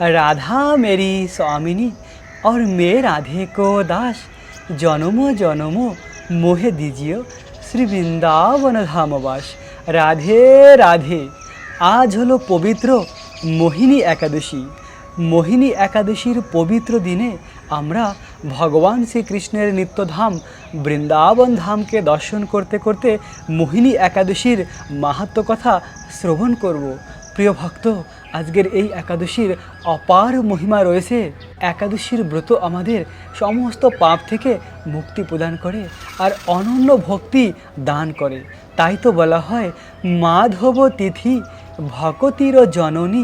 राधा मेरी स्वामिनी और मैं राधे को दास জনমো জনমো মোহে দিজিও শ্রী বৃন্দাবন ধামবাস রাধে রাধে আজ হলো পবিত্র মোহিনী একাদশী মোহিনী একাদশীর পবিত্র দিনে আমরা ভগবান শ্রীকৃষ্ণের নিত্যধাম বৃন্দাবন ধামকে দর্শন করতে করতে মোহিনী একাদশীর মাহাত্ম কথা শ্রবণ করব প্রিয় ভক্ত আজকের এই একাদশীর অপার মহিমা রয়েছে। একাদশীর ব্রত আমাদের সমস্ত পাপ থেকে মুক্তি প্রদান করে আর অনন্য ভক্তি দান করে। তাই তো বলা হয়, মাধব তিথি ভকতির জননী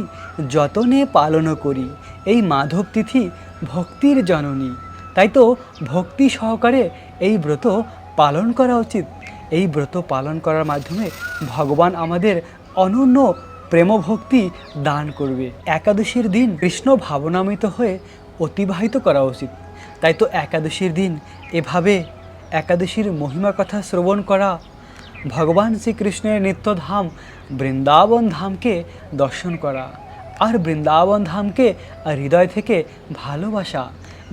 যতনে পালন করি। এই মাধব তিথি ভক্তির জননী। তাই তো ভক্তি সহকারে এই ব্রত পালন করা উচিত। এই ব্রত পালন করার মাধ্যমে ভগবান আমাদের অনন্য প্রেমভক্তি দান করবে। একাদশীর দিন কৃষ্ণ ভাবনামিত হয়ে অতিবাহিত করা উচিত। তাই তো একাদশীর দিন এভাবে একাদশীর মহিমা কথা শ্রবণ করা, ভগবান শ্রীকৃষ্ণের নিত্যধাম বৃন্দাবন ধামকে দর্শন করা আর বৃন্দাবন ধামকে হৃদয় থেকে ভালোবাসা,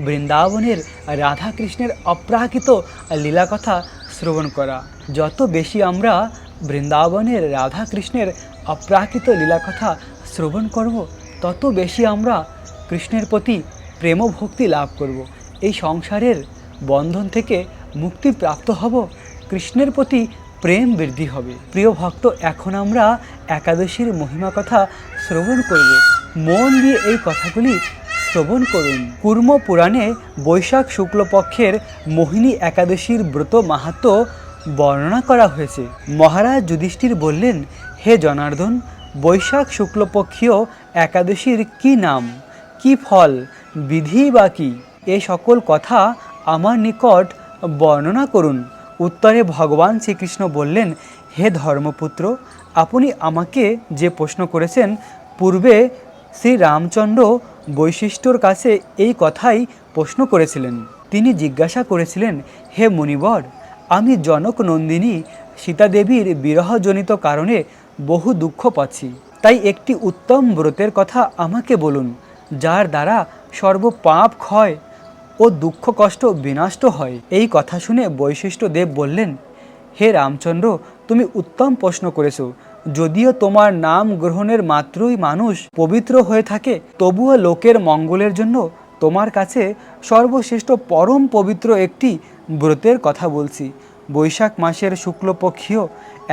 বৃন্দাবনের রাধাকৃষ্ণের অপ্রাকৃত লীলা কথা শ্রবণ করা। যত বেশি আমরা বৃন্দাবনের রাধাকৃষ্ণের অপ্রাকৃত লীলা কথা শ্রবণ করব, তত বেশি আমরা কৃষ্ণের প্রতি প্রেম ভক্তি লাভ করব। এই সংসারের বন্ধন থেকে মুক্তি প্রাপ্ত হব, কৃষ্ণের প্রতি প্রেম বৃদ্ধি হবে। প্রিয় ভক্ত, এখন আমরা একাদশীর মহিমা কথা শ্রবণ করব। মন দিয়ে এই কথাগুলি শ্রবণ করুন। কুর্ম পুরাণে বৈশাখ শুক্লপক্ষের মোহিনী একাদশীর ব্রত মাহাত্ম বর্ণনা করা হয়েছে। মহারাজ যুধিষ্ঠির বললেন, হে জনার্দন, বৈশাখ শুক্লপক্ষীয় একাদশীর কি নাম? কি ফল? বিধি বা কি? এ সকল কথা আমার নিকট বর্ণনা করুন। উত্তরে ভগবান শ্রীকৃষ্ণ বললেন, হে ধর্মপুত্র, আপনি আমাকে যে প্রশ্ন করেছেন, পূর্বে শ্রী রামচন্দ্র বৈশিষ্ট্যর কাছে এই কথাই প্রশ্ন করেছিলেন। তিনি জিজ্ঞাসা করেছিলেন, হে মুনিবর আমি জনক নন্দিনী সীতাদেবীর বিরহজনিত কারণে বহু দুঃখ পাচ্ছি। তাই একটি উত্তম ব্রতের কথা আমাকে বলুন, যার দ্বারা সর্বপাপ ক্ষয় ও দুঃখ কষ্ট বিনষ্ট হয়। এই কথা শুনে বৈশিষ্ট্য দেব বললেন, হে রামচন্দ্র, তুমি উত্তম প্রশ্ন করেছ। যদিও তোমার নাম গ্রহণের মাত্রই মানুষ পবিত্র হয়ে থাকে, তবুও লোকের মঙ্গলের জন্য তোমার কাছে সর্বশ্রেষ্ঠ পরম পবিত্র একটি ব্রতের কথা বলছি। বৈশাখ মাসের শুক্লপক্ষীয়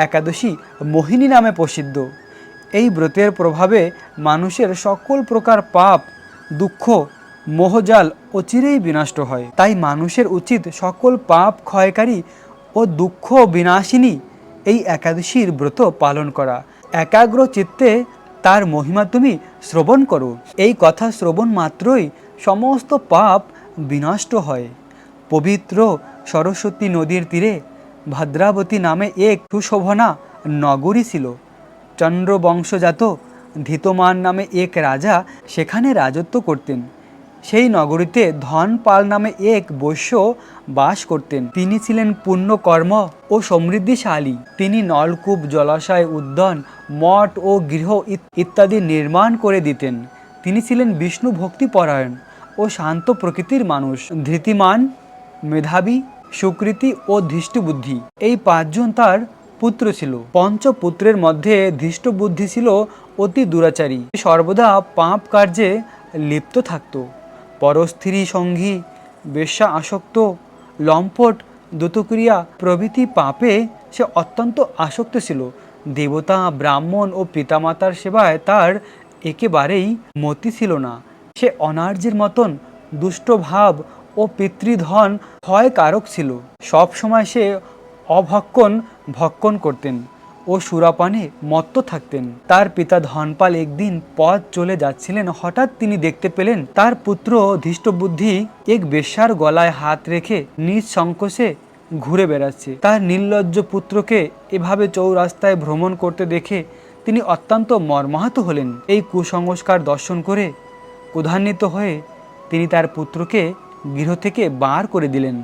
একাদশী মোহিনী নামে প্রসিদ্ধ। এই ব্রতের প্রভাবে মানুষের সকল প্রকার পাপ, দুঃখ, মোহজাল অচিরেই বিনষ্ট হয়। তাই মানুষের উচিত সকল পাপ ক্ষয়কারী ও দুঃখ বিনাশিনী এই একাদশীর ব্রত পালন করা। একাগ্র চিত্তে তার মহিমা তুমি শ্রবণ করো। এই কথা শ্রবণ মাত্রই সমস্ত পাপ বিনষ্ট হয়। পবিত্র সরস্বতী নদীর তীরে ভদ্রাবতী নামে এক সুশোভনা নগরী ছিল। চন্দ্রবংশজাত ধিতমান নামে এক রাজা সেখানে রাজত্ব করতেন। সেই নগরীতে ধনপাল নামে এক বৈশ্য বাস করতেন। তিনি ছিলেন পুণ্যকর্ম ও সমৃদ্ধিশালী। তিনি নলকূপ, জলাশয়, উদ্যান, মঠ ও গৃহ ইত- ইত্যাদি নির্মাণ করে দিতেন। তিনি ছিলেন বিষ্ণু ভক্তিপরায়ণ। ও শান্ত প্রকৃতির মানুষ, ধৃতিমান, মেধাবী, সুকৃতি ও ধৃষ্টবুদ্ধি। এই পাঁচজন তার পুত্র ছিল। পঞ্চপুত্রের মধ্যে ধৃষ্টবুদ্ধি ছিল অতি দুরাচারী। সর্বদা পাপ কার্যে লিপ্ত থাকত। পরস্ত্রী সঙ্গী, বেশ্যা আসক্ত, লম্পট, দ্রুতক্রিয়া প্রভৃতি পাপে সে অত্যন্ত আসক্ত ছিল। দেবতা, ব্রাহ্মণ ও পিতামাতার সেবায় তার একেবারেই মতি ছিল না। সে অনার্যের মতন দুষ্ট ভাব ও পিতৃধন ক্ষয়কারক ছিল। সব সময় সে অভক্ষণ ভক্ষণ করতেন ও সুরাপানে মত্ত থাকতেন। তার পিতা ধনপাল একদিন পথ চলে যাচ্ছিলেন। হঠাৎ তিনি দেখতে পেলেন তার পুত্র ধৃষ্টবুদ্ধি এক বেশ্যার গলায় হাত রেখে নিজ সংকোচে ঘুরে বেড়াচ্ছে। তার নির্লজ্জ পুত্রকে এভাবে চৌরাস্তায় ভ্রমণ করতে দেখে তিনি অত্যন্ত মর্মাহত হলেন। এই কুসংস্কার দর্শন করে ক্রধান্বিত হয়ে তিনি তার পুত্রকে গৃহ থেকে বার করে দিলেন।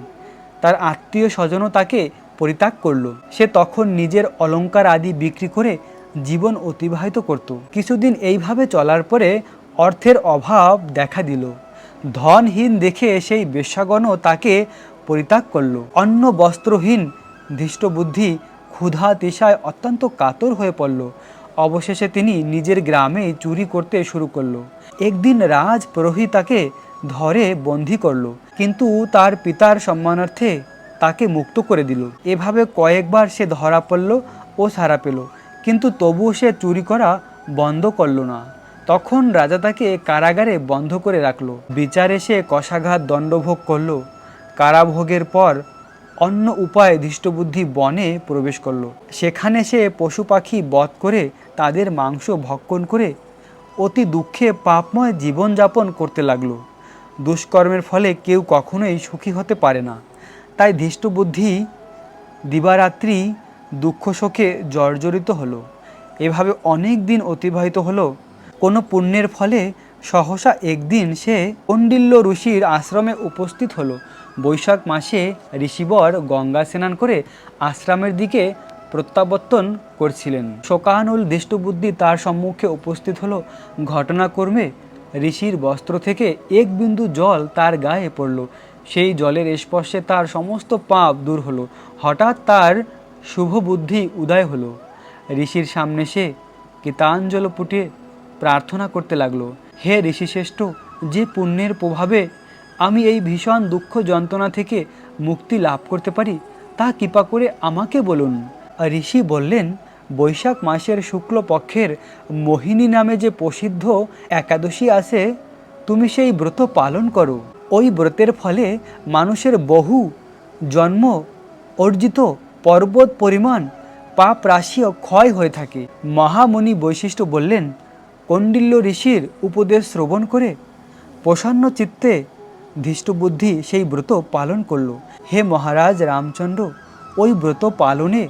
তার আত্মীয় স্বজনও তাকে পরিত্যাগ করল। সে তখন নিজের অলঙ্কার আদি বিক্রি করে জীবন অতিবাহিত করত। কিছুদিন এইভাবে চলার পরে অর্থের অভাব দেখা দিল। ধনহীন দেখে সেই বেশ্যাগণও তাকে পরিত্যাগ করল। অন্য বস্ত্রহীন, ধৃষ্টবুদ্ধি, ক্ষুধা তৃষায় অত্যন্ত কাতর হয়ে পড়ল। অবশেষে তিনি নিজের গ্রামে চুরি করতে শুরু করল। একদিন রাজ প্রহরী তাকে ধরে বন্দি করল, কিন্তু তার পিতার সম্মানার্থে তাকে মুক্ত করে দিল। এভাবে কয়েকবার সে ধরা পড়ল ও সারা পেল, কিন্তু তবুও সে চুরি করা বন্ধ করল না। তখন রাজা তাকে কারাগারে বন্ধ করে রাখল। বিচারে সে কষাঘাত দণ্ডভোগ করল। কারাভোগের পর অন্য উপায়ে ধৃষ্টবুদ্ধি বনে প্রবেশ করল। সেখানে সে পশু পাখি বধ করে তাদের মাংস ভক্ষণ করে অতি দুঃখে পাপময় জীবনযাপন করতে লাগল। দুষ্কর্মের ফলে কেউ কখনোই সুখী হতে পারে না। তাই ধৃষ্টবুদ্ধি দিবারাত্রি দুঃখ শোকে জর্জরিত হলো। এভাবে অনেক দিন অতিবাহিত হলো। কোনো পুণ্যের ফলে সহসা একদিন সে কণ্ডিল্য ঋষির আশ্রমে উপস্থিত হলো। বৈশাখ মাসে ঋষিবর গঙ্গা স্নান করে আশ্রমের দিকে প্রত্যাবর্তন করছিলেন। শোকানুল দৃষ্টবুদ্ধি তার সম্মুখে উপস্থিত হলো। ঘটনাক্রমে ঋষির বস্ত্র থেকে এক বিন্দু জল তার গায়ে পড়ল। সেই জলের স্পর্শে তার সমস্ত পাপ দূর হলো। হঠাৎ তার শুভ বুদ্ধি উদয় হলো। ঋষির সামনে সে কীতাঞ্জল পুটে প্রার্থনা করতে লাগল, হে ঋষিশ্রেষ্ঠ, যে পুণ্যের প্রভাবে আমি এই ভীষণ দুঃখ যন্ত্রণা থেকে মুক্তি লাভ করতে পারি, তা কৃপা করে আমাকে বলুন। ঋষি বললেন, বৈশাখ মাসের শুক্লপক্ষের মোহিনী নামে যে প্রসিদ্ধ একাদশী আছে, তুমি সেই ব্রত পালন করো। ওই ব্রতের ফলে মানুষের বহু জন্ম অর্জিত পর্বত পরিমাণ, পাপ রাশিও ক্ষয় হয়ে থাকে। মহামণি বৈশিষ্ট্য বললেন কণ্ডিল্য ঋষির উপদেশ শ্রবণ করে প্রসন্ন চিত্তে ধৃষ্টবুদ্ধি সেই ব্রত পালন করল। হে মহারাজ রামচন্দ্র, ওই ব্রত পালনে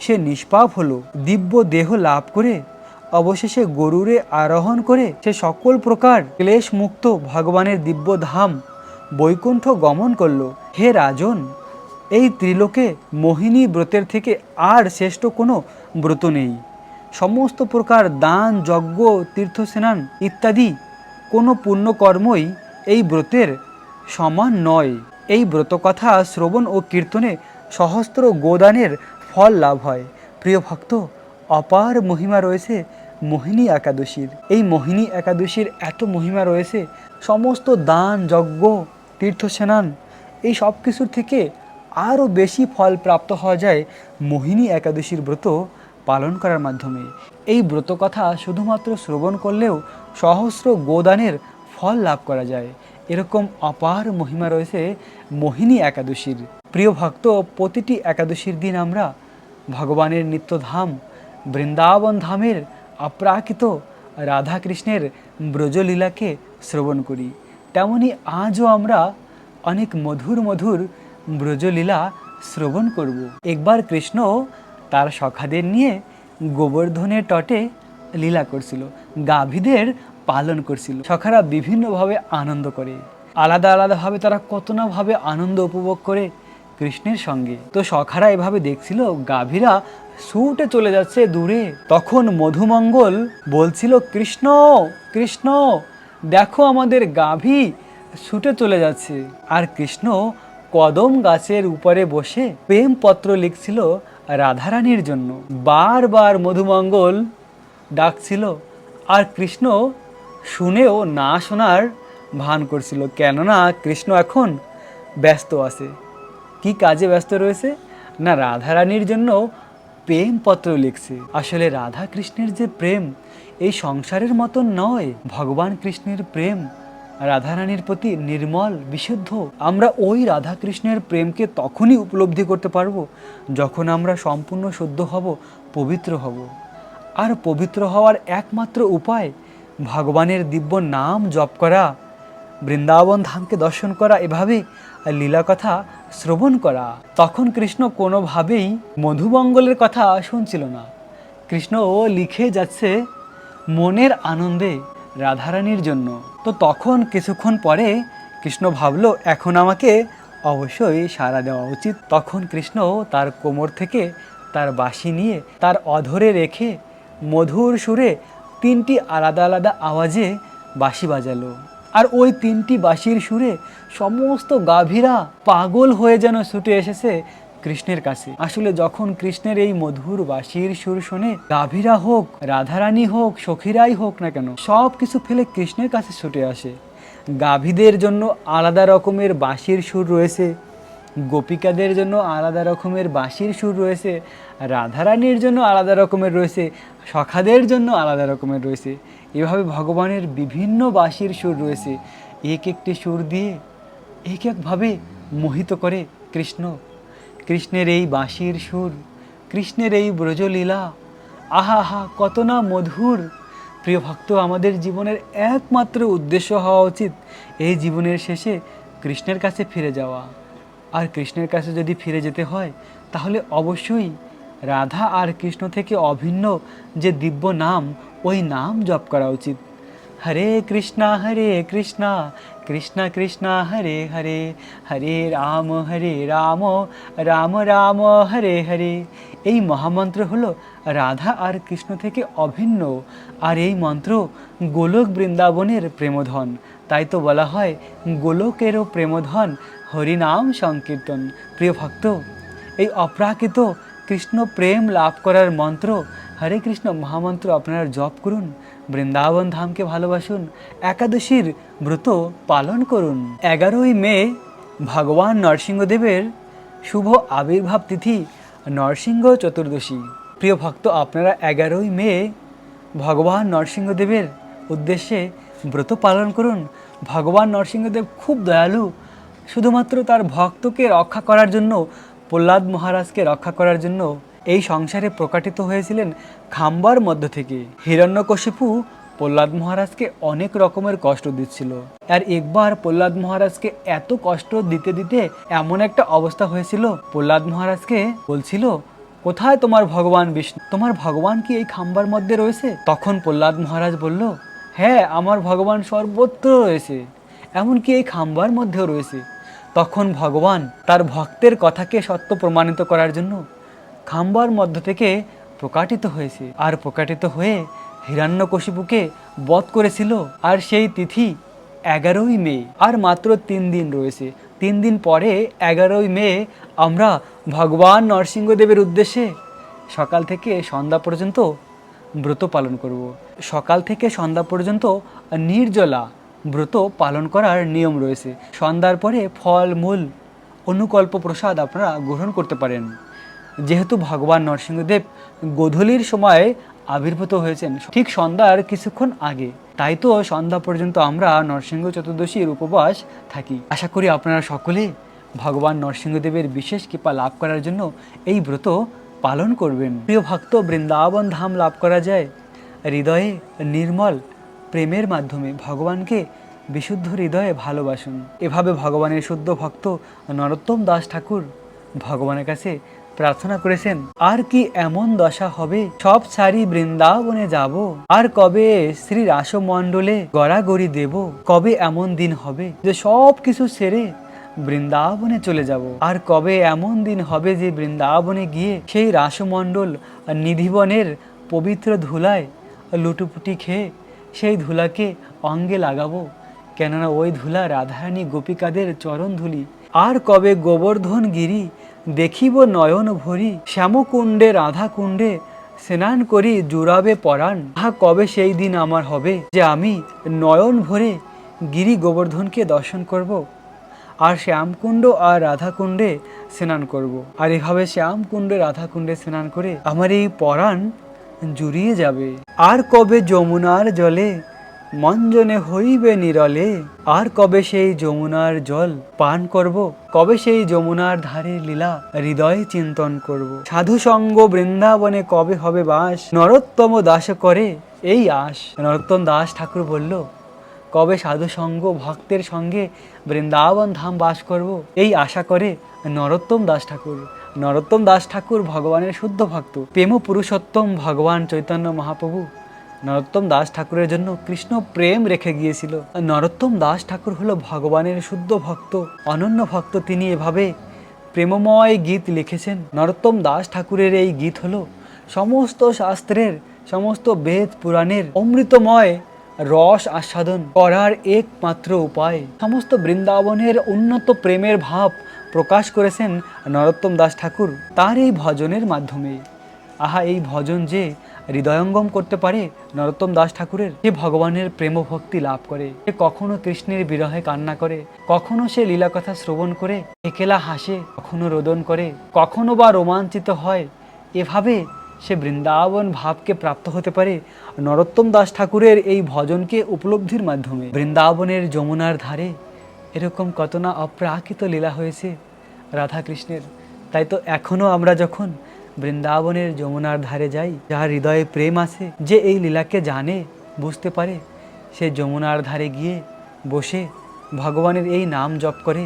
সে নিষ্পাপ হলো, দিব্য দেহ লাভ করে, অবশেষে গরুরে আরোহণ করে সে সকল প্রকার ক্লেশ মুক্ত ভগবানের দিব্য ধাম, বৈকুণ্ঠ গমন করল। হে রাজন, এই ত্রিলোকে মোহিনী ব্রতের থেকে আর শ্রেষ্ঠ কোনো ব্রত নেই। সমস্ত প্রকার দান, যজ্ঞ, তীর্থস্নান ইত্যাদি কোনো পুণ্যকর্মই এই ব্রতের সমান নয়। এই ব্রত কথা শ্রবণ ও কীর্তনে সহস্র গোদানের ফল লাভ হয়। প্রিয় ভক্ত, অপার মহিমা রয়েছে মোহিনী একাদশীর। এই মোহিনী একাদশীর এত মহিমা রয়েছে, সমস্ত দান, যজ্ঞ, তীর্থস্নান, এই সব কিছুর থেকে আরও বেশি ফল প্রাপ্ত হওয়া যায় মোহিনী একাদশীর ব্রত পালন করার মাধ্যমে। এই ব্রত কথা শুধুমাত্র শ্রবণ করলেও সহস্র গোদানের ফল লাভ করা যায়। এরকম অপার মহিমা রয়েছে মোহিনী একাদশীর। প্রিয় ভক্ত, প্রতিটি একাদশীর দিন আমরা ভগবানের নিত্যধাম, বৃন্দাবন ধামের অপ্রাকৃত রাধাকৃষ্ণের ব্রজলীলাকে শ্রবণ করি। তেমনি আজও আমরা অনেক মধুর মধুর ব্রজলীলা শ্রবণ করব। একবার কৃষ্ণ তার সখাদের নিয়ে গোবর্ধনের তটে লীলা করছিল, গাভীদের পালন করছিল। সখারা বিভিন্নভাবে আনন্দ করে। আলাদা আলাদাভাবে তারা কত না ভাবে আনন্দ উপভোগ করে। কৃষ্ণের সঙ্গে। তো সখারা এভাবে দেখছিল, গাভীরা ছুটে চলে যাচ্ছে দূরে। তখন মধুমঙ্গল বলছিল, কৃষ্ণ কৃষ্ণ, দেখো আমাদের গাভী ছুটে চলে যাচ্ছে। আর কৃষ্ণ কদম গাছের উপরে বসে প্রেমপত্র লিখছিল রাধারানীর জন্য। বারবার মধুমঙ্গল ডাকছিল, আর কৃষ্ণ শুনেও না শোনার ভান করছিল। কেননা কৃষ্ণ এখন ব্যস্ত আছে। কি কাজে ব্যস্ত রয়েছে? না, রাধারানীর জন্য প্রেমপত্র লিখছে। আসলে রাধা কৃষ্ণের যে প্রেম, এই সংসারের মতন নয়। ভগবান কৃষ্ণের প্রেম, রাধারানীর প্রতি নির্মল, বিশুদ্ধ। আমরা ওই রাধা কৃষ্ণের প্রেমকে তখনই উপলব্ধি করতে পারব, যখন আমরা সম্পূর্ণ শুদ্ধ হব, পবিত্র হব। আর পবিত্র হওয়ার একমাত্র উপায়, ভগবানের দিব্য নাম জপ করা। বৃন্দাবন ধামকে দর্শন করা এভাবে আর লীলা কথা শ্রবণ করা। তখন কৃষ্ণ কোনোভাবেই মধুমঙ্গলের কথা শুনছিল না। কৃষ্ণ ও লিখে যাচ্ছে মনের আনন্দে রাধারানীর জন্য। তো তখন কিছুক্ষণ পরে কৃষ্ণ ভাবলো, এখন আমাকে অবশ্যই সাড়া দেওয়া উচিত। তখন কৃষ্ণ তার কোমর থেকে তার বাঁশি নিয়ে তার অধরে রেখে মধুর সুরে তিনটি আলাদা আলাদা আওয়াজে বাঁশি বাজালো। আর ওই তিনটি বাঁশির সুরে সমস্ত গাভীরা পাগল হয়ে যেন ছুটে এসেছে কৃষ্ণের কাছে। আসলে যখন কৃষ্ণের এই মধুর বাঁশির সুর শোনে গাভীরা হোক, রাধারানী হোক, সখীরাই হোক না কেন, সব কিছু ফেলে কৃষ্ণের কাছে ছুটে আসে। গাভীদের জন্য আলাদা রকমের বাঁশির সুর রয়েছে, গোপিকাদের জন্য আলাদা রকমের বাঁশির সুর রয়েছে, রাধারানীর জন্য আলাদা রকমের রয়েছে, সখাদের জন্য আলাদা রকমের রয়েছে। এভাবে ভগবানের বিভিন্ন বাঁশির সুর রয়েছে। এক একটি সুর দিয়ে এক একভাবে মোহিত করে কৃষ্ণ। কৃষ্ণের এই বাঁশির সুর, কৃষ্ণের এই ব্রজলীলা, আহা আহা কত না মধুর। প্রিয় ভক্ত, আমাদের জীবনের একমাত্র উদ্দেশ্য হওয়া উচিত এই জীবনের শেষে কৃষ্ণের কাছে ফিরে যাওয়া। আর কৃষ্ণের কাছে যদি ফিরে যেতে হয়, তাহলে অবশ্যই রাধা আর কৃষ্ণ থেকে অভিন্ন যে দিব্য নাম ওই নাম জপ করা উচিত। হরে কৃষ্ণা হরে কৃষ্ণা, কৃষ্ণ কৃষ্ণ, হরে হরে হরে রাম হরে রাম রাম রাম, হরে হরে। এই মহামন্ত্র হল রাধা আর কৃষ্ণ থেকে অভিন্ন। আর এই মন্ত্র গোলক বৃন্দাবনের প্রেমধন। তাই তো বলা হয় গোলকেরও প্রেমধন হরিনাম সংকীর্তন। প্রিয় ভক্ত, এই অপ্রাকৃত কৃষ্ণ প্রেম লাভ করার মন্ত্র হরে কৃষ্ণ, মহামন্ত্র আপনারা জপ করুন, বৃন্দাবন ধামকে ভালোবাসুন, একাদশীর ব্রত পালন করুন। এগারোই মে, ভগবান নরসিংহদেবের শুভ আবির্ভাব তিথি, নরসিংহ চতুর্দশী। প্রিয় ভক্ত, আপনারা এগারোই মে, ভগবান নরসিংহদেবের উদ্দেশ্যে ব্রত পালন করুন। ভগবান নরসিংহদেব খুব দয়ালু, শুধুমাত্র তার ভক্তকে রক্ষা করার জন্য, প্রহ্লাদ মহারাজকে রক্ষা করার জন্য এই সংসারে প্রকাটিত হয়েছিলেন খাম্বার মধ্য থেকে। হিরণ্যকশিপু প্রহ্লাদ মহারাজকে অনেক রকমের কষ্ট দিচ্ছিল। আর একবার প্রহ্লাদ মহারাজকে এত কষ্ট দিতে দিতে এমন একটা অবস্থা হয়েছিল, প্রহ্লাদ মহারাজকে বলছিল, কোথায় তোমার ভগবান বিষ্ণু? তোমার ভগবান কি এই খাম্বার মধ্যে রয়েছে? তখন প্রহ্লাদ মহারাজ বলল হ্যাঁ আমার ভগবান সর্বত্র রয়েছে, এমনকি এই খাম্বার মধ্যেও রয়েছে। তখন ভগবান তার ভক্তের কথাকে সত্য প্রমাণিত করার জন্য খাম্বার মধ্য থেকে প্রকাটিত হয়েছে। আর প্রকাটিত হয়ে হিরণ্যকশিপুকে বধ করেছিল, আর সেই তিথি এগারোই মে, আর মাত্র তিন দিন রয়েছে। তিন দিন পরে এগারোই মে আমরা ভগবান নরসিংহদেবের উদ্দেশ্যে সকাল থেকে সন্ধ্যা পর্যন্ত ব্রত পালন করব। সকাল থেকে সন্ধ্যা পর্যন্ত নির্জলা ব্রত পালন করার নিয়ম রয়েছে। সন্ধ্যার পরে ফল, মূল, অনুকল্প প্রসাদ আপনারা গ্রহণ করতে পারেন। যেহেতু ভগবান নরসিংহদেব গোধূলির সময় আবির্ভূত হয়েছেন, ঠিক সন্ধ্যার কিছুক্ষণ আগে। তাই তো সন্ধ্যা পর্যন্ত আমরা নরসিংহ চতুর্দশীর উপবাস থাকি। আশা করি আপনারা সকলে ভগবান নরসিংহদেবের বিশেষ কৃপা লাভ করার জন্য এই ব্রত পালন করবেন। প্রিয় ভক্ত, বৃন্দাবন ধাম লাভ করা যায়। হৃদয়ে নির্মল প্রেমের মাধ্যমে ভগবানকে বিশুদ্ধ হৃদয়ে ভালোবাসুন। এভাবে ভগবানের শুদ্ধ ভক্ত নরোত্তম দাস ঠাকুর ভগবানের কাছে প্রার্থনা করেছেন, আর কি এমন দশা হবে? সব ছাড়ি বৃন্দাবনে যাব। আর কবে শ্রী রাসমণ্ডলে গড়াগড়ি দেব? কবে এমন দিন হবে যে সব কিছু ছেড়ে বৃন্দাবনে চলে যাব? আর কবে এমন দিন হবে যে বৃন্দাবনে গিয়ে সেই রাসমণ্ডল নিধিবনের পবিত্র ধুলায় লুটুপুটি খেয়ে সেই ধুলাকে অঙ্গে লাগাবো? কেননা ওই ধুলা রাধারানী গোপিকাদের চরণ ধুলি আর কবে গোবর্ধন গিরি দেখিব নয়ন ভরি শ্যামকুণ্ডে রাধা কুণ্ডে স্নান করি জুড়াবে পরাণ আহা, কবে সেই দিন আমার হবে যে আমি নয়ন ভরে গিরি গোবর্ধনকে দর্শন করব। আর শ্যামকুণ্ড আর রাধাকুণ্ডে স্নান করব। আর এভাবে শ্যামকুণ্ডে, রাধাকুণ্ডে স্নান করে আমার এই পরাণ জুড়িয়ে যাবে আর কবে যমুনার জলে মঞ্জনে হইবে নিরলে। আর কবে সেই যমুনার জল পান করব? কবে সেই যমুনার ধারে লীলা হৃদয়ে চিন্তন করব? সাধু সঙ্গ বৃন্দাবনে কবে হবে বাস? নরোত্তম দাস করে এই আশ নরোত্তম দাস ঠাকুর বলল, কবে সাধু সঙ্গ ভক্তের সঙ্গে বৃন্দাবন ধাম বাস করব? এই আশা করে নরোত্তম দাস ঠাকুর। নরোত্তম দাস ঠাকুর ভগবানের শুদ্ধ ভক্ত। প্রেম পুরুষোত্তম ভগবান চৈতন্য মহাপ্রভু নরোত্তম দাস ঠাকুরের জন্য কৃষ্ণ প্রেম রেখে গিয়েছিল। নরোত্তম দাস ঠাকুর হলো ভগবানের শুদ্ধ ভক্ত। অনন্য ভক্ত তিনি এভাবে প্রেমময় গীত লিখেছেন। নরোত্তম দাস ঠাকুরের এই গীত হলো সমস্ত শাস্ত্রের, সমস্ত বেদ পুরাণের অমৃতময় রস আস্বাদন করার একমাত্র উপায়। সমস্ত বৃন্দাবনের উন্নত প্রেমের ভাব প্রকাশ করেছেন নরোত্তম দাস ঠাকুর তার এই ভজনের মাধ্যমে। আহা, এই ভজন যে হৃদয়ঙ্গম করতে পারে নরোত্তম দাস ঠাকুরের? যে ভগবানের প্রেম ভক্তি লাভ করে। সে কখনো কৃষ্ণের বিরহে কান্না করে। কখনো সে লীলা কথা শ্রবণ করে, একেলা হাসে, কখনো রোদন করে। কখনো বা রোমাঞ্চিত হয়। এভাবে সে বৃন্দাবন ভাবকে প্রাপ্ত হতে পারে নরোত্তম দাস ঠাকুরের এই ভজনকে উপলব্ধির মাধ্যমে। বৃন্দাবনের যমুনার ধারে এরকম কত না অপ্রাকৃত লীলা হয়েছে রাধাকৃষ্ণের। তাই তো এখনও আমরা যখন বৃন্দাবনের যমুনার ধারে যাই, যার হৃদয়ে প্রেম আছে, যে এই লীলাকে জানে, বুঝতে পারে। সে যমুনার ধারে গিয়ে বসে ভগবানের এই নাম জপ করে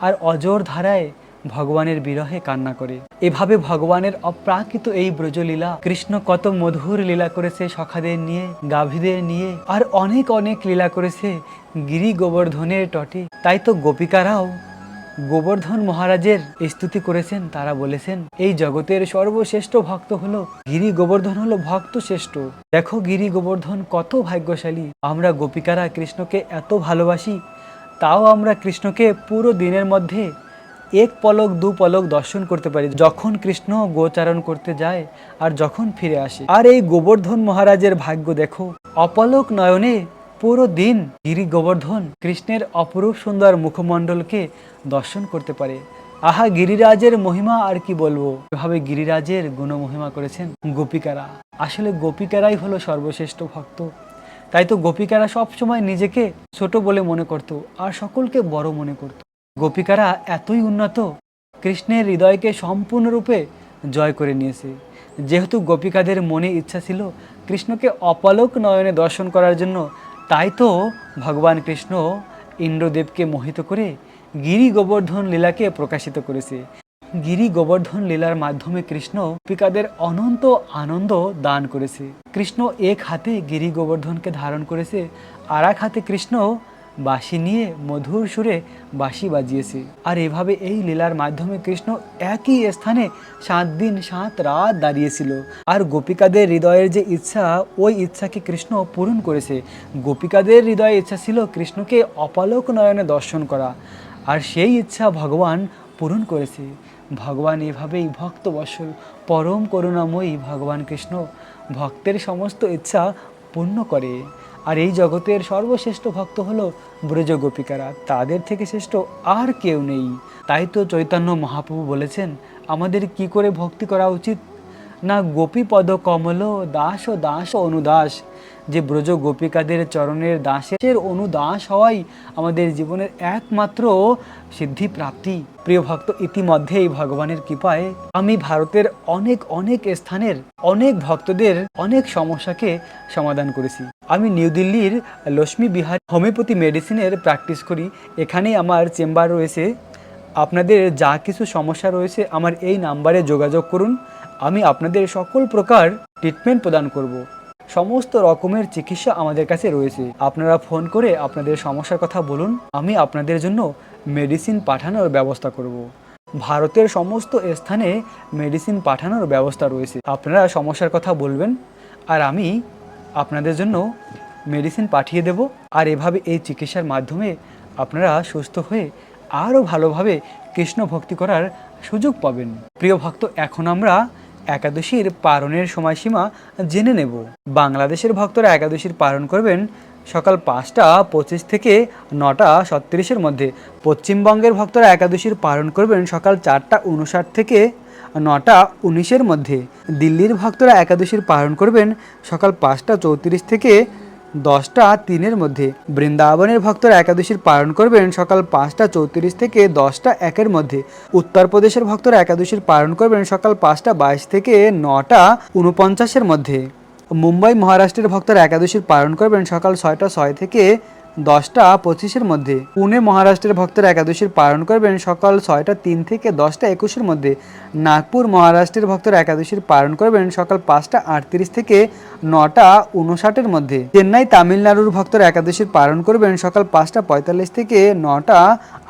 আর অজর ধারায় ভগবানের বিরহে কান্না করে। এভাবে ভগবানের অপ্রাকৃত এই ব্রজলীলা, কৃষ্ণ কত মধুর লীলা করেছে সখাদের নিয়ে, গাভীদের নিয়ে, আর অনেক অনেক লীলা করেছে গিরি গোবর্ধনের তটে। তাই তো গোপিকারাও গোবর্ধন মহারাজের স্তুতি করেছেন, তারা বলেছেন, এই জগতের সর্বশ্রেষ্ঠ ভক্ত হলো গিরি গোবর্ধন হলো ভক্ত শ্রেষ্ঠ। দেখো গিরি গোবর্ধন কত ভাগ্যশালী। আমরা গোপিকারা কৃষ্ণকে এত ভালোবাসি, তাও আমরা কৃষ্ণকে পুরো দিনের মধ্যে এক পলক, দু পলক দর্শন করতে পারি। যখন কৃষ্ণ গোচারণ করতে যায় আর যখন ফিরে আসে। আর এই গোবর্ধন মহারাজের ভাগ্য দেখো, অপলক নয়নে পুরো দিন গিরি গোবর্ধন কৃষ্ণের অপরূপ সুন্দর মুখমণ্ডলকে দর্শন করতে পারে। আহা, গিরিরাজের মহিমা আর কি বলব? এভাবে গিরিরাজের গুণমহিমা করেছেন গোপিকারা? আসলে গোপিকারাই হলো সর্বশ্রেষ্ঠ ভক্ত। তাই তো গোপিকারা সবসময় নিজেকে ছোট বলে মনে করত আর সকলকে বড় মনে করত। গোপিকারা এতই উন্নত, কৃষ্ণের হৃদয়কে সম্পূর্ণরূপে জয় করে নিয়েছে। যেহেতু গোপিকাদের মনে ইচ্ছা ছিল কৃষ্ণকে অপলক নয়নে দর্শন করার জন্য তাই তো ভগবান কৃষ্ণ ইন্দ্রদেবকে মোহিত করে গিরি গোবর্ধন লীলাকে প্রকাশিত করেছে। গিরি গোবর্ধন লীলার মাধ্যমে কৃষ্ণ পিকাদের অনন্ত আনন্দ দান করেছে। কৃষ্ণ এক হাতে গিরি গোবর্ধনকে ধারণ করেছে, আর এক হাতে কৃষ্ণ বাঁশি নিয়ে মধুর সুরে বাঁশি বাজিয়েছে। আর এভাবে এই লীলার মাধ্যমে কৃষ্ণ একই স্থানে সাত দিন সাত রাত দাঁড়িয়েছিল। আর গোপিকাদের হৃদয়ের যে ইচ্ছা, ওই ইচ্ছাকে কৃষ্ণ পূরণ করেছে। গোপিকাদের হৃদয়ে ইচ্ছা ছিল কৃষ্ণকে অপালক নয়নে দর্শন করা। আর সেই ইচ্ছা ভগবান পূরণ করেছে। ভগবান এভাবেই ভক্ত বৎসল পরম করুণাময়ী ভগবান কৃষ্ণ। ভক্তের সমস্ত ইচ্ছা পূর্ণ করে। আর এই জগতের সর্বশ্রেষ্ঠ ভক্ত হলো ব্রজ গোপিকারা তাদের থেকে শ্রেষ্ঠ আর কেউ নেই। তাই তো চৈতন্য মহাপ্রভু বলেছেন, আমাদের কি করে ভক্তি করা উচিত? না গোপীপদ কমল দাস ও দাস অনুদাস যে ব্রজ গোপিকাদের চরণের দাসের অনুদাস হওয়াই আমাদের জীবনের একমাত্র সিদ্ধি প্রাপ্তি প্রিয় ভক্ত, ইতিমধ্যেই ভগবানের কৃপায় আমি ভারতের অনেক অনেক স্থানের অনেক ভক্তদের অনেক সমস্যাকে সমাধান করেছি। আমি নিউ দিল্লির লক্ষ্মী বিহার হোমিওপ্যাথি মেডিসিনের প্র্যাকটিস করি। এখানেই আমার চেম্বার রয়েছে। আপনাদের যা কিছু সমস্যা রয়েছে আমার এই নাম্বারে যোগাযোগ করুন। আমি আপনাদের সকল প্রকার ট্রিটমেন্ট প্রদান করব। সমস্ত রকমের চিকিৎসা আমাদের কাছে রয়েছে। আপনারা ফোন করে আপনাদের সমস্যার কথা বলুন, আমি আপনাদের জন্য মেডিসিন পাঠানোর ব্যবস্থা করব। ভারতের সমস্ত স্থানে মেডিসিন পাঠানোর ব্যবস্থা রয়েছে। আপনারা সমস্যার কথা বলবেন, আর আমি আপনাদের জন্য মেডিসিন পাঠিয়ে দেব, আর এভাবে এই চিকিৎসার মাধ্যমে আপনারা সুস্থ হয়ে আরও ভালোভাবে কৃষ্ণ ভক্তি করার সুযোগ পাবেন। প্রিয় ভক্ত, এখন আমরা একাদশীর পারণের সময়সীমা জেনে নেব। বাংলাদেশের ভক্তরা একাদশীর পালন করবেন সকাল পাঁচটা পঁচিশ থেকে নটা সত্তিরিশের মধ্যে। পশ্চিমবঙ্গের ভক্তরা একাদশীর পালন করবেন সকাল চারটা উনষাট থেকে নটা উনিশের মধ্যে। দিল্লির ভক্তরা একাদশীর পালন করবেন সকাল পাঁচটা চৌত্রিশ থেকে দশটা তিনের মধ্যে। বৃন্দাবনের ভক্তরা একাদশীর পালন করবেন সকাল পাঁচটা চৌত্রিশ থেকে দশটা একের মধ্যে। উত্তরপ্রদেশের ভক্তরা একাদশীর পালন করবেন সকাল পাঁচটা বাইশ থেকে নটা উনপঞ্চাশের মধ্যে। মুম্বাই মহারাষ্ট্রের ভক্তরা একাদশীর পালন করবেন সকাল ছয়টা ছয় থেকে দশটা পঁচিশের মধ্যে। পুনে মহারাষ্ট্রের ভক্তরা একাদশীর পালন করবেন সকাল ছয়টা তিন থেকে দশটা একুশের মধ্যে। নাগপুর মহারাষ্ট্রের ভক্তরা একাদশীর পালন করবেন সকাল পাঁচটা আটত্রিশ থেকে নটা উনষাটের মধ্যে। চেন্নাই তামিলনাড়ুর ভক্তরা একাদশীর পালন করবেন সকাল পাঁচটা পঁয়তাল্লিশ থেকে নটা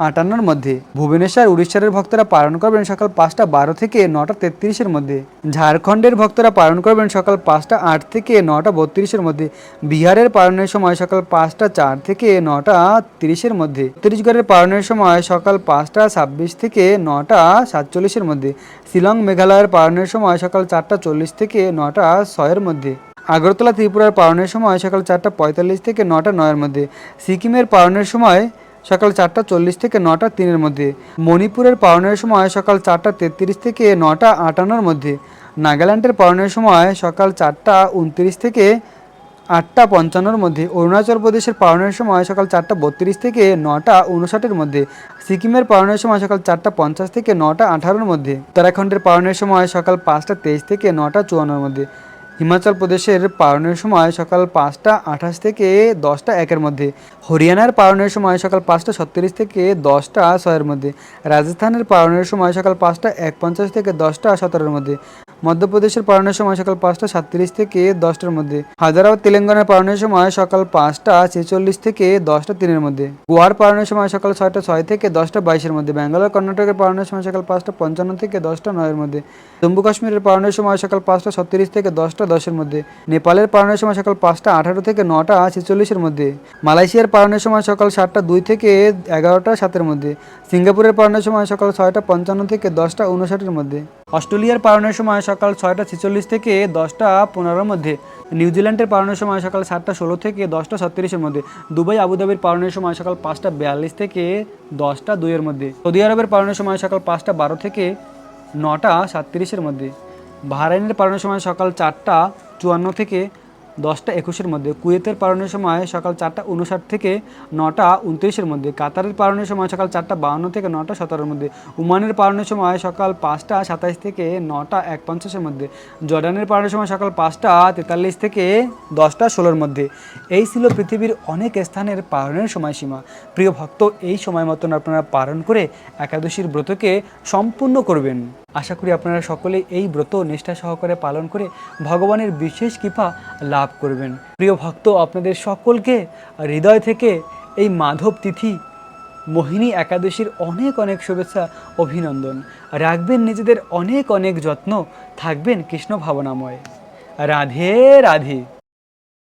আটান্নর মধ্যে। ভুবনেশ্বর, উড়িষ্যার ভক্তরা পালন করবেন সকাল পাঁচটা বারো থেকে নটা তেত্রিশের মধ্যে। ঝাড়খণ্ডের ভক্তরা পালন করবেন সকাল পাঁচটা আট থেকে নটা বত্রিশের মধ্যে। বিহারের পালনের সময় সকাল পাঁচটা চার থেকে নটা তিরিশের মধ্যে। ছত্তিশগড়ের পালনের সময় সকাল পাঁচটা ছাব্বিশ থেকে নটা সাতচল্লিশের মধ্যে। শিলং মেঘালয়ের পালনের সময় সকাল চারটা চল্লিশ থেকে নটা ছয়ের মধ্যে। আগরতলা ত্রিপুরার পালনের সময় সকাল চারটা পঁয়তাল্লিশ থেকে নটা নয়ের মধ্যে। সিকিমের পালনের সময় সকাল চারটা চল্লিশ থেকে নটা তিনের মধ্যে। মণিপুরের পালনের সময় সকাল চারটা তেত্রিশ থেকে নটা আটান্নর মধ্যে। নাগাল্যান্ডের পালনের সময় সকাল চারটা উনত্রিশ থেকে আটটা পঞ্চান্নর মধ্যে। অরুণাচল প্রদেশের পালনের সময় সকাল চারটা বত্রিশ থেকে নটা উনষাটের মধ্যে। সিকিমের পালনের সময় সকাল চারটা পঞ্চাশ থেকে নটা আঠারোর মধ্যে। উত্তরাখণ্ডের পালনের সময় সকাল পাঁচটা তেইশ থেকে নটা চুয়ান্নর মধ্যে। হিমাচল প্রদেশের পালনের সময় সকাল পাঁচটা আঠাশ থেকে দশটা একের মধ্যে। হরিয়ানার পালনের সময় সকাল পাঁচটা ছত্রিশ থেকে দশটা ছয়ের মধ্যে। রাজস্থানের পালনের সময় সকাল পাঁচটা এক পঞ্চাশ থেকে দশটা সতেরোর মধ্যে। মধ্যপ্রদেশের পালনের সময় সকাল পাঁচটা সাতত্রিশ থেকে দশটার মধ্যে। হায়দ্রাবাদ, তেলেঙ্গানার পালনের সময় সকাল পাঁচটা ছেচল্লিশ থেকে দশটা তিনের মধ্যে। গোয়ার পালনের সময় সকাল ছয়টা ছয় থেকে দশটা বাইশের মধ্যে। ব্যাঙ্গালোর কর্ণাটকের পালনের সময় সকাল পাঁচটা পঞ্চান্ন থেকে দশটা নয়ের মধ্যে। জম্মু কাশ্মীরের পালনের সময় সকাল পাঁচটা ছত্রিশ থেকে দশটা দশের মধ্যে। নেপালের পালনের সময় সকাল পাঁচটা আঠারো থেকে নটা ছেচল্লিশের মধ্যে। মালয়েশিয়ার পালনের সময় সকাল সাতটা দুই থেকে এগারোটা সাতের মধ্যে। সিঙ্গাপুরের পালনের সময় সকাল ছয়টা পঞ্চান্ন থেকে দশটা উনষাটের মধ্যে। অস্ট্রেলিয়ার পালনের সময় সকাল ছয়টা ছেচল্লিশ থেকে দশটা পনেরোর মধ্যে নিউজিল্যান্ডের পালনের সময় সকাল সাতটা ষোলো থেকে দশটা ছত্রিশের মধ্যে, দুবাই আবুধাবির পালনের সময় সকাল পাঁচটা বিয়াল্লিশ থেকে দশটা দুইয়ের মধ্যে, সৌদি আরবের পালনের সময় সকাল পাঁচটা বারো থেকে নটা সাতত্রিশের মধ্যে, বাহরাইনের পালনের সময় সকাল চারটা চুয়ান্ন থেকে দশটা একুশের মধ্যে কুয়েতের পালনের সময় সকাল চারটা উনষাট থেকে নটা উনত্রিশের মধ্যে, কাতারের পালনের সময় সকাল চারটা বাউন্ন থেকে নটা সতেরোর মধ্যে উমানের পালনের সময় সকাল পাঁচটা সাতাইশ থেকে নটা এক পঞ্চাশের মধ্যে, জর্ডানের পালনের সময় সকাল পাঁচটা তেতাল্লিশ থেকে দশটা ষোলোর মধ্যে। এই ছিল পৃথিবীর অনেক স্থানের পালনের সময়সীমা। প্রিয় ভক্ত, এই সময় মতন আপনারা পালন করে একাদশীর ব্রতকে সম্পূর্ণ করবেন। আশা করি আপনারা সকলে এই ব্রত নিষ্ঠা সহকারে পালন করে ভগবানের বিশেষ কৃপা লাভ করবেন। প্রিয় ভক্ত, আপনাদের সকলকে হৃদয় থেকে এই মাধব তিথি, মোহিনী একাদশীর অনেক অনেক শুভেচ্ছা, অভিনন্দন। রাখবেন নিজেদের অনেক অনেক যত্ন, থাকবেন কৃষ্ণ ভাবনাময়। রাধে রাধে।